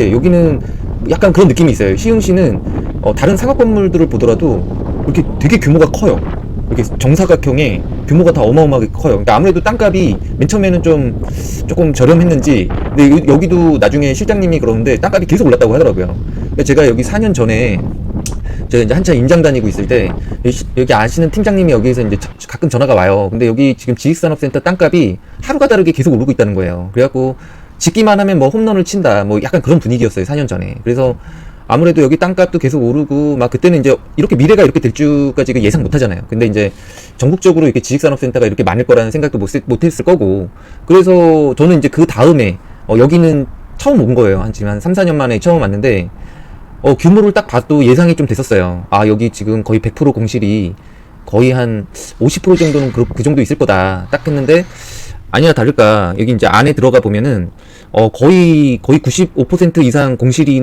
네, 여기는 약간 그런 느낌이 있어요. 시흥시는 어, 다른 상업 건물들을 보더라도 이렇게 되게 규모가 커요. 이렇게 정사각형에 규모가 다 어마어마하게 커요. 그러니까 아무래도 땅값이 맨 처음에는 좀 조금 저렴했는지, 근데 여- 여기도 나중에 실장님이 그러는데 땅값이 계속 올랐다고 하더라고요. 그러니까 제가 여기 4년 전에 제가 이제 한참 임장 다니고 있을 때 여기 아시는 팀장님이 여기에서 이제 저- 가끔 전화가 와요. 근데 여기 지금 지식산업센터 땅값이 하루가 다르게 계속 오르고 있다는 거예요. 그래갖고 짓기만 하면 뭐 홈런을 친다. 뭐 약간 그런 분위기였어요. 4년 전에. 그래서 아무래도 여기 땅값도 계속 오르고 막 그때는 이제 이렇게 미래가 이렇게 될 줄까지 그 예상 못 하잖아요. 근데 이제 전국적으로 이렇게 지식산업센터가 이렇게 많을 거라는 생각도 못, 했- 못 했을 거고. 그래서 저는 이제 그 다음에 어, 여기는 처음 온 거예요. 한 3, 4년 만에 처음 왔는데 어, 규모를 딱 봐도 예상이 좀 됐었어요. 아, 여기 지금 거의 100% 공실이 거의 한 50% 정도는 그, 그 정도 있을 거다. 딱 했는데, 아니나 다를까, 여기 이제 안에 들어가 보면은, 어, 거의, 거의 95% 이상 공실이